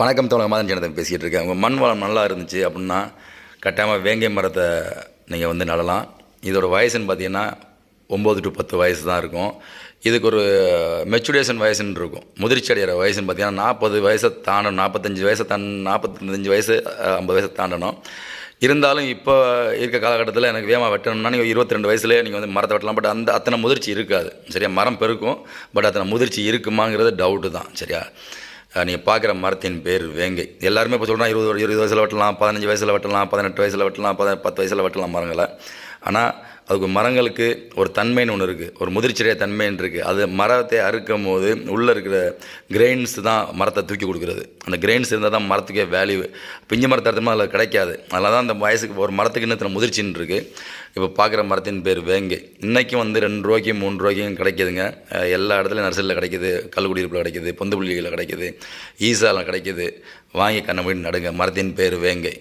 வணக்கம் தோழர் மாதன் ஜனதன் பேசிகிட்டு இருக்கேன். உங்கள் மண் வளம் நல்லா இருந்துச்சு அப்படின்னா கட்டாயமாக வேங்கை மரத்தை நீங்கள் வந்து நடலாம். இதோட வயசுன்னு பார்த்தீங்கன்னா ஒம்பது டு பத்து வயசு தான் இருக்கும். இதுக்கு ஒரு மெச்சுரேஷன் வயசுன்னு இருக்கும். முதிர்ச்சி அடைகிற வயசுன்னு பார்த்தீங்கன்னா நாற்பது வயசை தாண்டணும் நாற்பத்தஞ்சு வயசை தான் நாற்பத்தஞ்சு வயசு ஐம்பது வயசை தாண்டணும். இருந்தாலும் இப்போ இருக்க காலகட்டத்தில் எனக்கு வேகமாக வெட்டணும்னா நீங்கள் இருபத்தி ரெண்டு வயசுலேயே நீங்கள் வந்து மரத்தை வெட்டலாம். பட் அந்த அத்தனை முதிர்ச்சி இருக்காது. சரியா? மரம் பெருக்கும். பட் அத்தனை முதிர்ச்சி இருக்குமாங்கிறது டவுட்டு தான். சரியா? நீங்கள் பார்க்குற மரத்தின் பேர் வேங்கை. எல்லாருமே இப்போ சொல்கிறான் இருபது இருபது வயசில் வெட்டலாம் பதினஞ்சு வயசில் வெட்டலாம் பதினெட்டு வயசில் வெட்டலாம் பத பத்து வயசில் வெட்டலாம் மரங்களை. ஆனால் அதுக்கு மரங்களுக்கு ஒரு தன்மைன்னு ஒன்று இருக்குது ஒரு முதிர்ச்சிடைய தன்மைன்னு இருக்குது அது மரத்தை அறுக்கும் போது உள்ளே இருக்கிற கிரெயின்ஸ் தான் மரத்தை தூக்கி கொடுக்குறது. அந்த கிரெயின்ஸ் இருந்தால் தான் மரத்துக்கே வேல்யூ பிஞ்சு மரத்தை அறுத்தமா அதில் கிடைக்காது. அதனால தான் அந்த வயசுக்கு ஒரு மரத்துக்கு இன்னும் முதிர்ச்சின்னு இருக்குது இப்போ பார்க்குற மரத்தின் பேர் வேங்கை. இன்றைக்கும் வந்து ரெண்டு ரூபாய்க்கும் மூணு ரூபாய்க்கும் கிடைக்குதுங்க. எல்லா இடத்துலையும் நர்சரியில் கிடைக்குது கல்குடியிருப்பில் கிடைக்குது பொந்துப்புள்ளிகளில் கிடைக்குது ஈசாவில் கிடைக்குது. வாங்கி கண்ண போய் நடுங்க. மரத்தின் பேர் வேங்கை.